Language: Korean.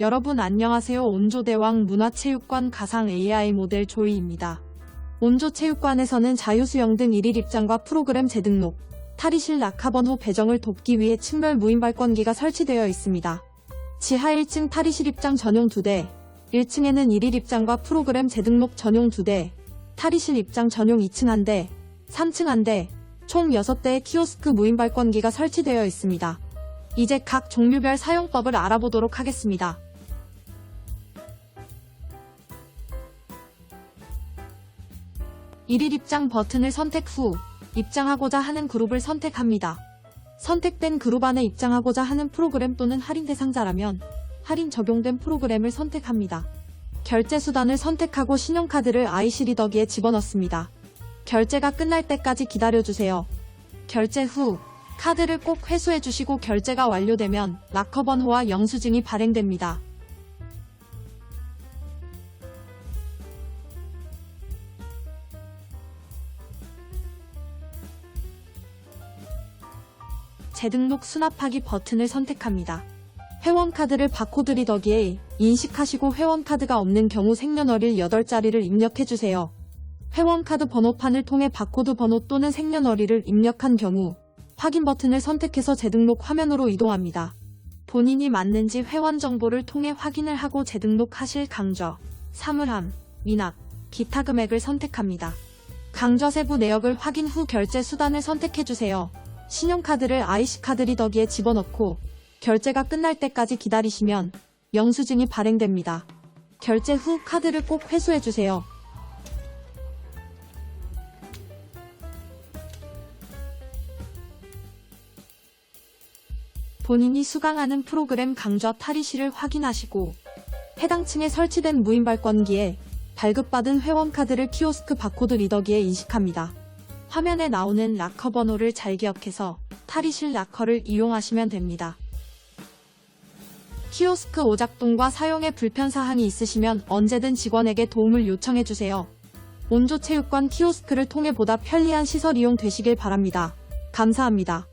여러분 안녕하세요. 온조대왕 문화체육관 가상 AI 모델 조이입니다. 온조체육관에서는 자유수영 등 일일 입장과 프로그램 재등록, 탈의실 낙하번호 배정을 돕기 위해 층별 무인 발권기가 설치되어 있습니다. 지하 1층 탈의실 입장 전용 2대, 1층에는 일일 입장과 프로그램 재등록 전용 2대, 탈의실 입장 전용 2층 1대, 3층 1대, 총 6대의 키오스크 무인 발권기가 설치되어 있습니다. 이제 각 종류별 사용법을 알아보도록 하겠습니다. 일일 입장 버튼을 선택 후 입장하고자 하는 그룹을 선택합니다. 선택된 그룹 안에 입장하고자 하는 프로그램 또는 할인 대상자라면 할인 적용된 프로그램을 선택합니다. 결제 수단을 선택하고 신용카드를 IC 리더기에 집어넣습니다. 결제가 끝날 때까지 기다려주세요. 결제 후 카드를 꼭 회수해 주시고 결제가 완료되면 락커 번호와 영수증이 발행됩니다. 재등록 수납하기 버튼을 선택합니다. 회원카드를 바코드 리더기에 인식하시고 회원카드가 없는 경우 생년월일 8자리를 입력해주세요. 회원카드 번호판을 통해 바코드 번호 또는 생년월일을 입력한 경우 확인 버튼을 선택해서 재등록 화면으로 이동합니다. 본인이 맞는지 회원 정보를 통해 확인을 하고 재등록하실 강좌, 사물함, 미납, 기타 금액을 선택합니다. 강좌 세부 내역을 확인 후 결제 수단을 선택해주세요. 신용카드를 IC카드 리더기에 집어넣고 결제가 끝날 때까지 기다리시면 영수증이 발행됩니다. 결제 후 카드를 꼭 회수해주세요. 본인이 수강하는 프로그램 강좌 탈의실을 확인하시고 해당 층에 설치된 무인 발권기에 발급받은 회원카드를 키오스크 바코드 리더기에 인식합니다. 화면에 나오는 락커 번호를 잘 기억해서 탈의실 락커를 이용하시면 됩니다. 키오스크 오작동과 사용에 불편사항이 있으시면 언제든 직원에게 도움을 요청해주세요. 온조체육관 키오스크를 통해 보다 편리한 시설 이용 되시길 바랍니다. 감사합니다.